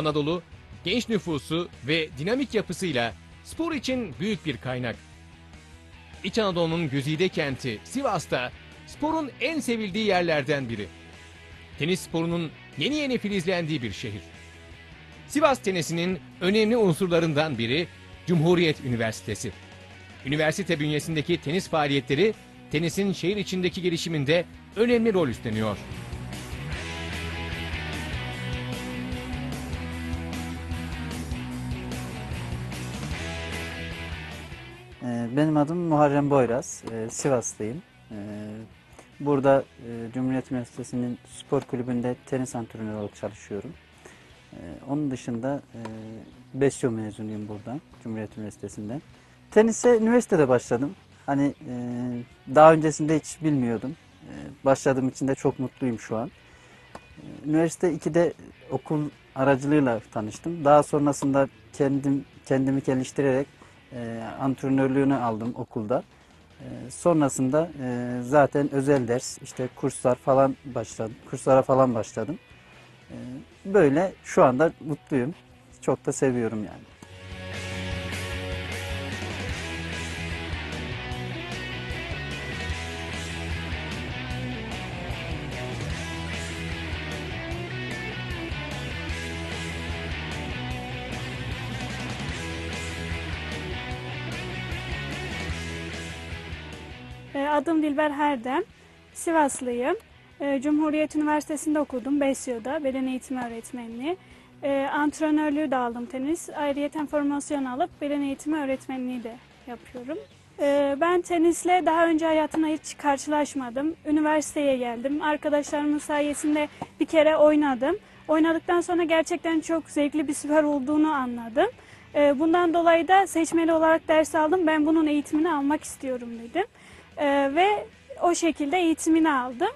Anadolu, genç nüfusu ve dinamik yapısıyla spor için büyük bir kaynak. İç Anadolu'nun güzide kenti Sivas'ta sporun en sevildiği yerlerden biri. Tenis sporunun yeni yeni filizlendiği bir şehir. Sivas tenisinin önemli unsurlarından biri Cumhuriyet Üniversitesi. Üniversite bünyesindeki tenis faaliyetleri tenisin şehir içindeki gelişiminde önemli rol üstleniyor. Benim adım Muharrem Boyraz, Ee, Sivaslıyım. Ee, Burada e, Cumhuriyet Üniversitesi'nin spor kulübünde tenis antrenörü olarak çalışıyorum. Onun dışında e, Besyo mezunuyum buradan, Cumhuriyet Üniversitesi'nden. Tenise üniversitede başladım. Hani e, daha öncesinde hiç bilmiyordum. E, Başladığım için de çok mutluyum şu an. E, Üniversite 2'de okul aracılığıyla tanıştım. Daha sonrasında kendim kendimi geliştirerek e, antrenörlüğünü aldım okulda. E, sonrasında e, zaten özel ders, işte kurslar falan başladım. Kurslara falan başladım. E, böyle şu anda mutluyum. Çok da seviyorum yani. Adım Dilber Herdem. Sivaslıyım. E, Cumhuriyet Üniversitesi'nde okudum. Besyo'da beden eğitimi öğretmenliği. E, Antrenörlüğü de aldım tenis. Ayrıyeten formasyon alıp beden eğitimi öğretmenliği de yapıyorum. E, Ben tenisle daha önce hayatımda hiç karşılaşmadım. Üniversiteye geldim. Arkadaşlarımın sayesinde bir kere oynadım. Oynadıktan sonra gerçekten çok zevkli bir spor olduğunu anladım. Bundan dolayı da seçmeli olarak ders aldım. Ben bunun eğitimini almak istiyorum dedim. Ee, ve o şekilde eğitimini aldım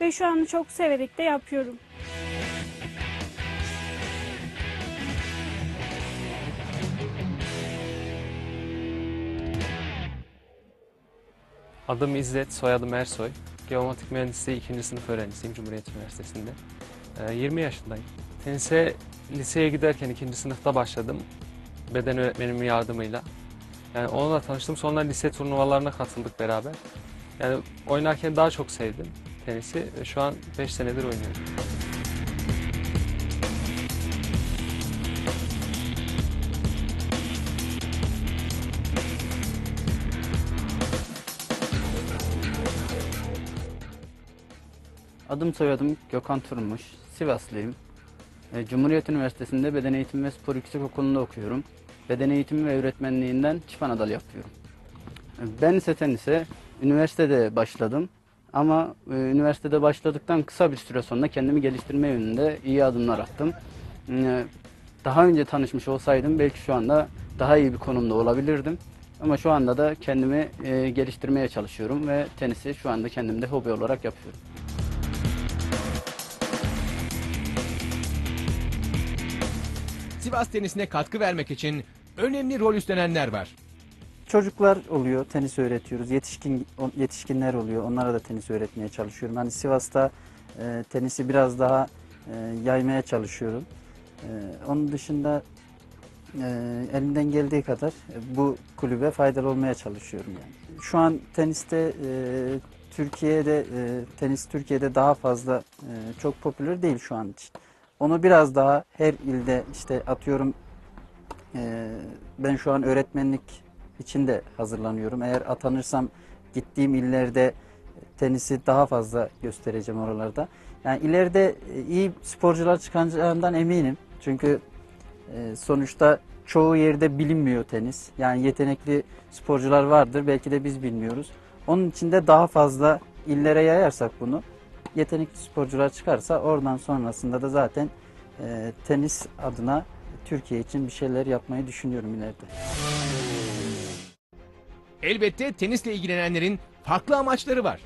ve şu an çok severek de yapıyorum. Adım İzzet, soyadım Ersoy. Geomatik mühendisliği 2. sınıf öğrencisiyim Cumhuriyet Üniversitesi'nde. Ee, 20 yaşındayım. Tenise liseye giderken 2. sınıfta başladım. Beden öğretmenimin yardımıyla. Yani onunla tanıştım. Sonra lise turnuvalarına katıldık beraber. Yani oynarken daha çok sevdim tenisi şu an 5 senedir oynuyorum. Adım soyadım Gökhan Turmuş, Sivaslıyım. E, Cumhuriyet Üniversitesi'nde Beden Eğitimi ve Spor Yüksek Okulu'nda okuyorum. Beden Eğitimi ve Öğretmenliğinden çift anadal yapıyorum. Ben ise tenise üniversitede başladım. Ama e, üniversitede başladıktan kısa bir süre sonra kendimi geliştirme yönünde iyi adımlar attım. E, Daha önce tanışmış olsaydım belki şu anda daha iyi bir konumda olabilirdim. Ama şu anda da kendimi e, geliştirmeye çalışıyorum ve tenisi şu anda kendimde hobi olarak yapıyorum. Sivas tenisine katkı vermek için önemli rol üstlenenler var. Çocuklar oluyor, tenis öğretiyoruz. Yetişkin yetişkinler oluyor. Onlara da tenis öğretmeye çalışıyorum. Hani Sivas'ta e, tenisi biraz daha e, yaymaya çalışıyorum. E, onun dışında e, elimden geldiği kadar e, bu kulübe faydalı olmaya çalışıyorum yani. Şu an teniste e, Türkiye'de e, tenis Türkiye'de daha fazla e, çok popüler değil şu an için. Onu biraz daha her ilde işte atıyorum e, ben şu an öğretmenlik için de hazırlanıyorum. Eğer atanırsam gittiğim illerde tenisi daha fazla göstereceğim oralarda. Yani ileride e, iyi sporcular çıkacağından eminim. Çünkü e, sonuçta çoğu yerde bilinmiyor tenis. Yani yetenekli sporcular vardır. Belki de biz bilmiyoruz. Onun için de daha fazla illere yayarsak bunu yetenekli sporcular çıkarsa oradan sonrasında da zaten e, tenis adına Türkiye için bir şeyler yapmayı düşünüyorum ileride. Elbette tenisle ilgilenenlerin farklı amaçları var.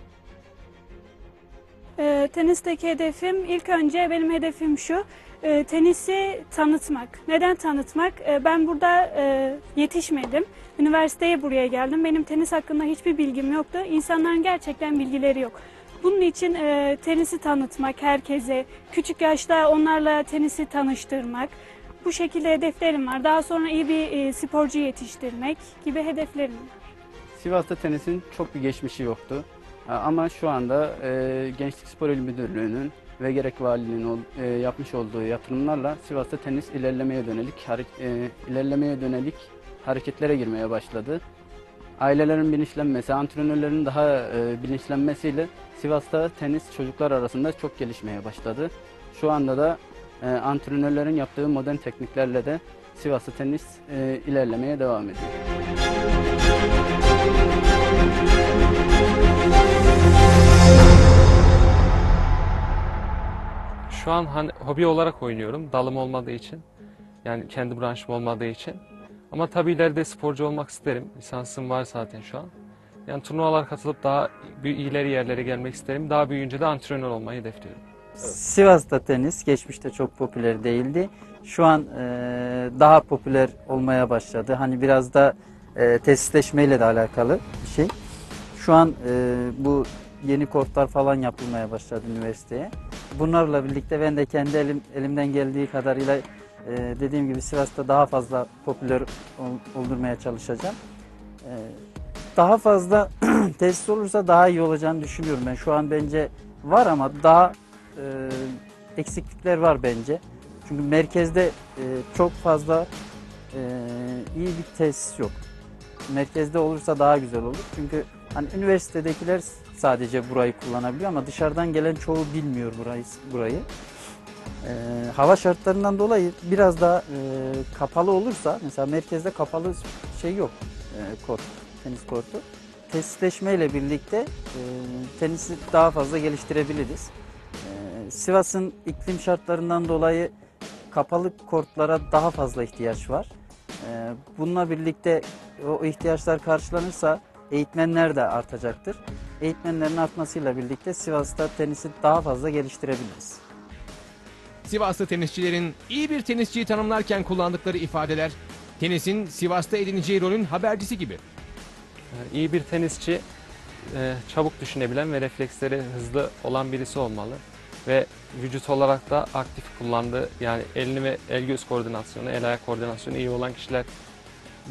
E, tenisteki hedefim ilk önce benim hedefim şu. e, tenisi tanıtmak. Neden tanıtmak? E, ben burada e, yetişmedim. Üniversiteye buraya geldim. Benim tenis hakkında hiçbir bilgim yoktu. İnsanların gerçekten bilgileri yok. Bunun için e, tenisi tanıtmak herkese, küçük yaşta onlarla tenisi tanıştırmak. Bu şekilde hedeflerim var. Daha sonra iyi bir e, sporcu yetiştirmek gibi hedeflerim var. Sivas'ta tenisin çok bir geçmişi yoktu. Ama şu anda e, Gençlik Spor İl Müdürlüğü'nün ve gerek valiliğin e, yapmış olduğu yatırımlarla Sivas'ta tenis ilerlemeye dönelik e, ilerlemeye dönelik hareketlere girmeye başladı. Ailelerin bilinçlenmesi, antrenörlerin daha e, bilinçlenmesiyle Sivas'ta tenis çocuklar arasında çok gelişmeye başladı. Şu anda da e, antrenörlerin yaptığı modern tekniklerle de Sivas'ta tenis e, ilerlemeye devam ediyor. Şu an hani hobi olarak oynuyorum. Dalım olmadığı için. Yani kendi branşım olmadığı için. Ama tabii ileride sporcu olmak isterim. Lisansım var zaten şu an. Yani turnuvalar katılıp daha ileri yerlere gelmek isterim. Daha büyüyünce de antrenör olmayı hedefliyorum. Sivas'ta tenis geçmişte çok popüler değildi. Şu an e, daha popüler olmaya başladı. Hani biraz da e, tesisleşmeyle de alakalı bir şey. Şu an e, bu yeni kortlar falan yapılmaya başladı üniversiteye. Bunlarla birlikte ben de kendi elim, elimden geldiği kadarıyla e, dediğim gibi Sivas'ta daha fazla popüler ol- oldurmaya çalışacağım. E, daha fazla tesis olursa daha iyi olacağını düşünüyorum ben. Şu an bence var ama daha e, eksiklikler var bence. Çünkü merkezde e, çok fazla e, iyi bir tesis yok. Merkezde olursa daha güzel olur. Çünkü hani üniversitedekiler sadece burayı kullanabiliyor ama dışarıdan gelen çoğu bilmiyor burayı. burayı. E, hava şartlarından dolayı biraz daha e, kapalı olursa mesela merkezde kapalı şey yok. E, kort, tenis kortu. Tesisleşmeyle birlikte e, tenisi daha fazla geliştirebiliriz. Ee, Sivas'ın iklim şartlarından dolayı kapalı kortlara daha fazla ihtiyaç var. Ee, Bununla birlikte o ihtiyaçlar karşılanırsa eğitmenler de artacaktır. Eğitmenlerin artmasıyla birlikte Sivas'ta tenisi daha fazla geliştirebiliriz. Sivaslı tenisçilerin iyi bir tenisçiyi tanımlarken kullandıkları ifadeler tenisin Sivas'ta edineceği rolün habercisi gibi. Yani iyi bir tenisçi e, çabuk düşünebilen ve refleksleri hızlı olan birisi olmalı. Ve vücut olarak da aktif kullandığı yani elini ve el göz koordinasyonu, el ayak koordinasyonu iyi olan kişiler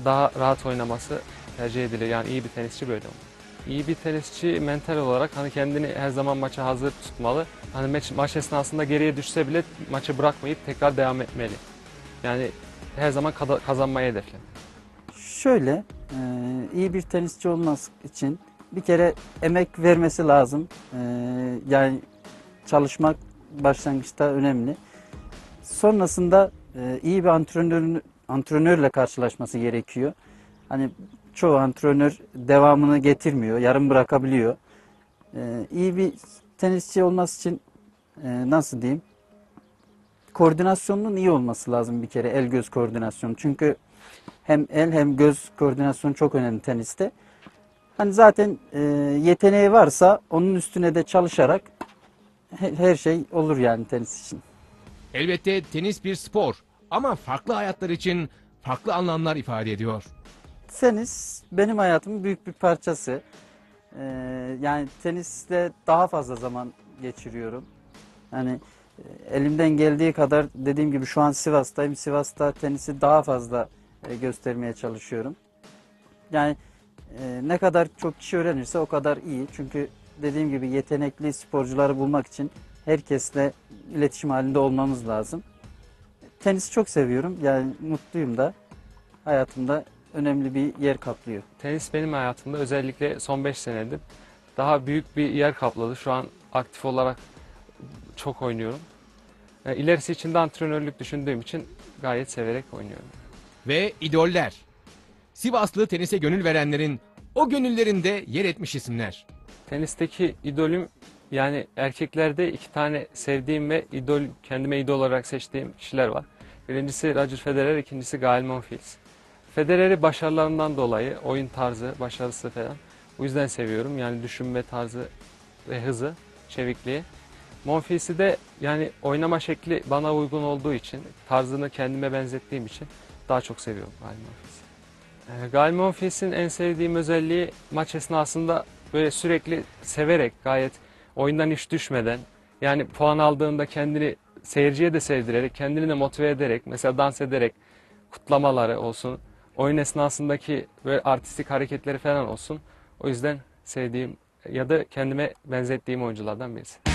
daha rahat oynaması tercih edilir. Yani iyi bir tenisçi böyle olmalı. İyi bir tenisçi mental olarak hani kendini her zaman maça hazır tutmalı. Hani maç, maç esnasında geriye düşse bile maçı bırakmayıp tekrar devam etmeli. Yani her zaman kazanmayı hedeflemeli. Şöyle, e, iyi bir tenisçi olması için bir kere emek vermesi lazım. E, yani çalışmak başlangıçta önemli. Sonrasında e, iyi bir antrenör antrenörle karşılaşması gerekiyor. Hani çoğu antrenör devamını getirmiyor, yarım bırakabiliyor. E, iyi bir tenisçi olması için e, nasıl diyeyim? Koordinasyonunun iyi olması lazım bir kere el göz koordinasyonu. Çünkü hem el hem göz koordinasyonu çok önemli teniste. Hani zaten e, yeteneği varsa onun üstüne de çalışarak he- her şey olur yani tenis için. Elbette tenis bir spor ama farklı hayatlar için farklı anlamlar ifade ediyor. Tenis benim hayatımın büyük bir parçası. E, yani tenisle daha fazla zaman geçiriyorum. Yani e, elimden geldiği kadar dediğim gibi şu an Sivas'tayım. Sivas'ta tenisi daha fazla e, göstermeye çalışıyorum. Yani e, ne kadar çok kişi öğrenirse o kadar iyi. Çünkü dediğim gibi yetenekli sporcuları bulmak için herkesle iletişim halinde olmamız lazım. Tenisi çok seviyorum. Yani mutluyum da. Hayatımda önemli bir yer kaplıyor. Tenis benim hayatımda özellikle son 5 senedir daha büyük bir yer kapladı. Şu an aktif olarak çok oynuyorum. E, ilerisi için de antrenörlük düşündüğüm için gayet severek oynuyorum. Ve idoller. Sivaslı tenise gönül verenlerin o gönüllerinde yer etmiş isimler. Tenisteki idolüm yani erkeklerde iki tane sevdiğim ve idol kendime idol olarak seçtiğim kişiler var. Birincisi Roger Federer, ikincisi Gael Monfils. Federer'i başarılarından dolayı oyun tarzı, başarısı falan. Bu yüzden seviyorum. Yani düşünme tarzı ve hızı. çevikliği. Monfils'i de yani oynama şekli bana uygun olduğu için, tarzını kendime benzettiğim için daha çok seviyorum Gael Monfils'i. Ee, Gael Monfils'in en sevdiğim özelliği maç esnasında böyle sürekli severek, gayet oyundan hiç düşmeden, yani puan aldığında kendini seyirciye de sevdirerek, kendini de motive ederek, mesela dans ederek, kutlamaları olsun, oyun esnasındaki böyle artistik hareketleri falan olsun. O yüzden sevdiğim ya da kendime benzettiğim oyunculardan birisi.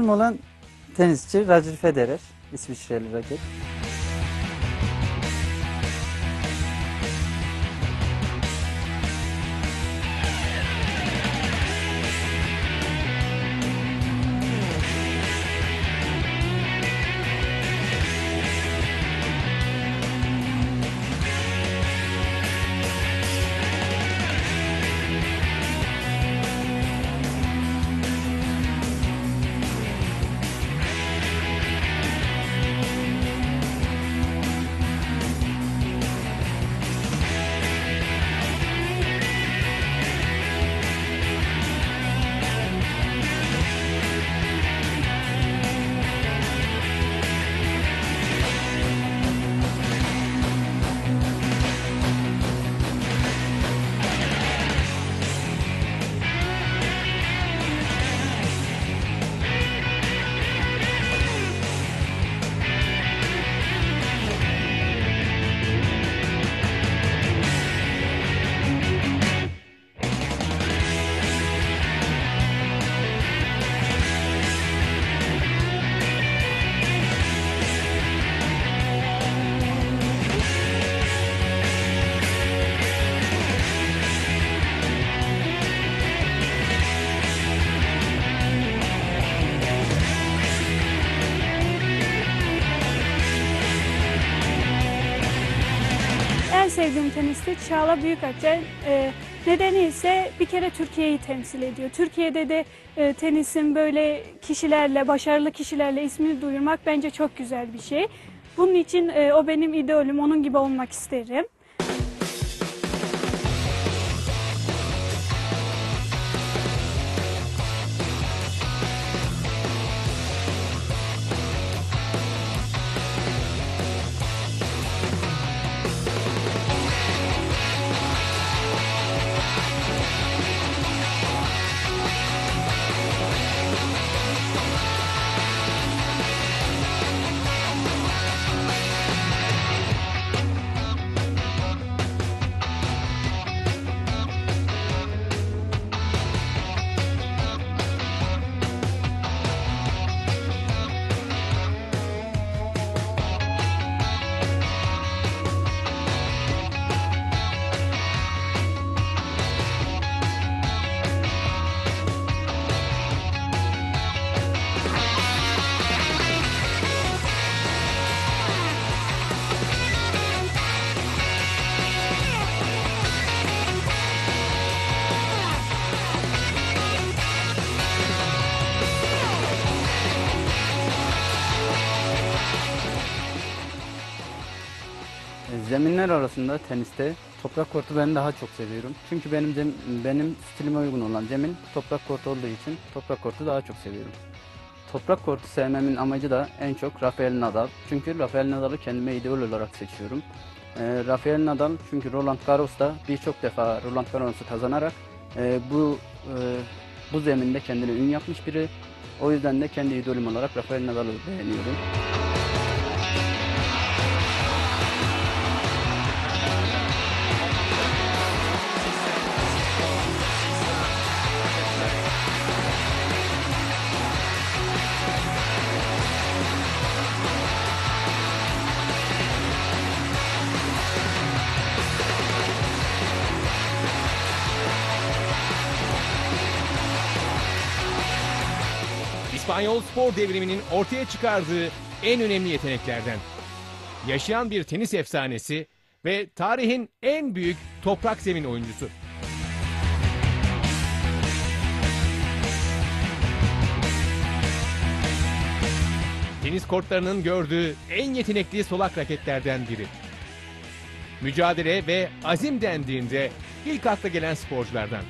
Olan tenisçi Roger Federer, İsviçreli raket. Sevdiğim teniste Çağla Büyükakçay. E, nedeni ise bir kere Türkiye'yi temsil ediyor. Türkiye'de de e, tenisin böyle kişilerle, başarılı kişilerle ismini duyurmak bence çok güzel bir şey. Bunun için e, o benim idolüm, onun gibi olmak isterim. Zeminler arasında teniste toprak kortu ben daha çok seviyorum. Çünkü benim zem- benim stilime uygun olan zemin toprak kortu olduğu için toprak kortu daha çok seviyorum. Toprak kortu sevmemin amacı da en çok Rafael Nadal. Çünkü Rafael Nadal'ı kendime idol olarak seçiyorum. E, Rafael Nadal çünkü Roland Garros'ta birçok defa Roland Garros'u kazanarak e, bu e, bu zeminde kendine ün yapmış biri. O yüzden de kendi idolüm olarak Rafael Nadal'ı beğeniyorum. İspanyol spor devriminin ortaya çıkardığı en önemli yeteneklerden. Yaşayan bir tenis efsanesi ve tarihin en büyük toprak zemin oyuncusu. Tenis kortlarının gördüğü en yetenekli solak raketlerden biri. Mücadele ve azim dendiğinde ilk akla gelen sporculardan.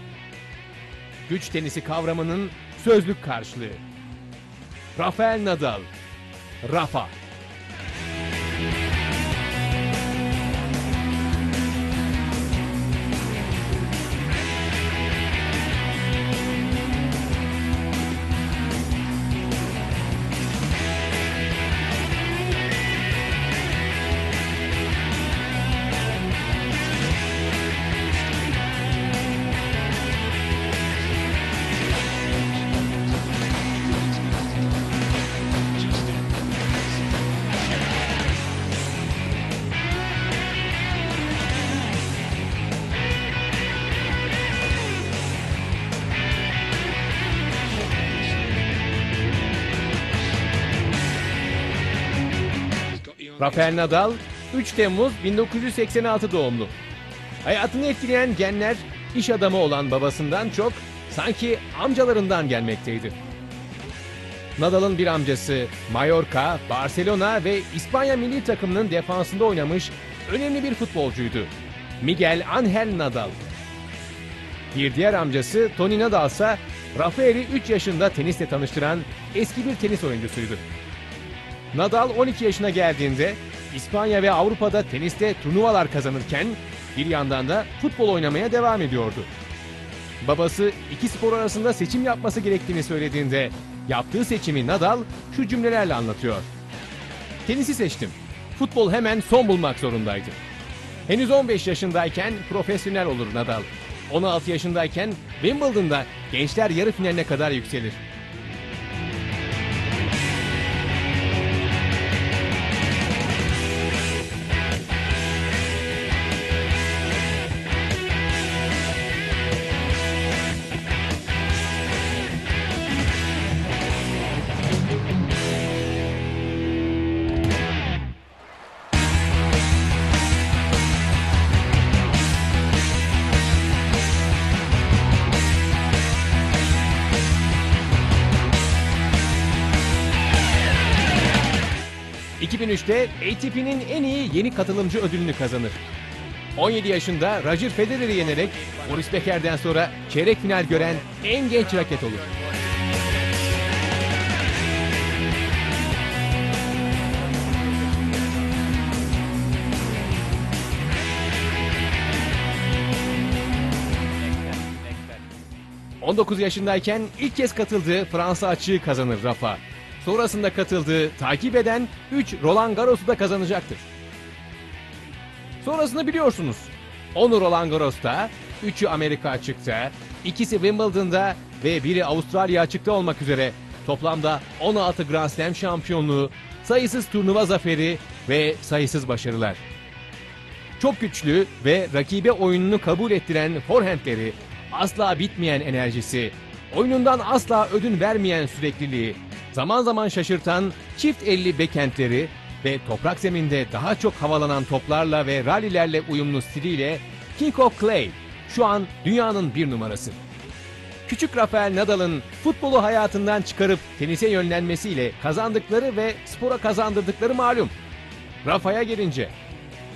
Güç tenisi kavramının sözlük karşılığı. Rafael Nadal. Rafa. Rafael Nadal 3 Temmuz 1986 doğumlu. Hayatını etkileyen genler iş adamı olan babasından çok sanki amcalarından gelmekteydi. Nadal'ın bir amcası Mallorca, Barcelona ve İspanya milli takımının defansında oynamış önemli bir futbolcuydu. Miguel Angel Nadal. Bir diğer amcası Tony Nadal ise Rafael'i 3 yaşında tenisle tanıştıran eski bir tenis oyuncusuydu. Nadal 12 yaşına geldiğinde İspanya ve Avrupa'da teniste turnuvalar kazanırken bir yandan da futbol oynamaya devam ediyordu. Babası iki spor arasında seçim yapması gerektiğini söylediğinde yaptığı seçimi Nadal şu cümlelerle anlatıyor. Tenisi seçtim. Futbol hemen son bulmak zorundaydı. Henüz 15 yaşındayken profesyonel olur Nadal. 16 yaşındayken Wimbledon'da gençler yarı finaline kadar yükselir. ...2003'te ATP'nin en iyi yeni katılımcı ödülünü kazanır. 17 yaşında Roger Federer'i yenerek Boris Becker'den sonra çeyrek final gören en genç raket olur. ...19 yaşındayken ilk kez katıldığı Fransa açığı kazanır Rafa. Sonrasında katıldığı, takip eden 3 Roland Garros'u da kazanacaktır. Sonrasını biliyorsunuz. Onu Roland Garros'ta, 3'ü Amerika açıkta, ikisi Wimbledon'da ve biri Avustralya açıkta olmak üzere toplamda 16 Grand Slam şampiyonluğu, sayısız turnuva zaferi ve sayısız başarılar. Çok güçlü ve rakibe oyununu kabul ettiren forehandleri, asla bitmeyen enerjisi, oyunundan asla ödün vermeyen sürekliliği, zaman zaman şaşırtan çift elli bekentleri ve toprak zeminde daha çok havalanan toplarla ve rallilerle uyumlu stiliyle King of Clay şu an dünyanın bir numarası. Küçük Rafael Nadal'ın futbolu hayatından çıkarıp tenise yönlenmesiyle kazandıkları ve spora kazandırdıkları malum. Rafa'ya gelince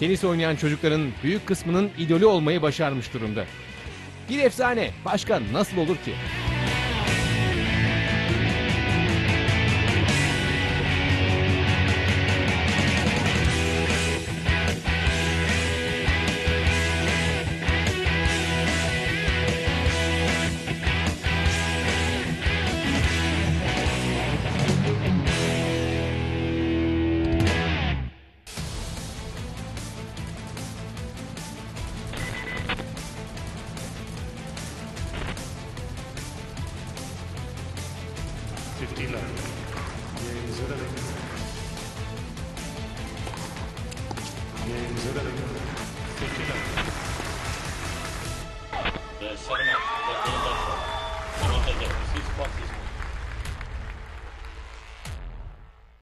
Tenis oynayan çocukların büyük kısmının idolü olmayı başarmış durumda. Bir efsane başka nasıl olur ki?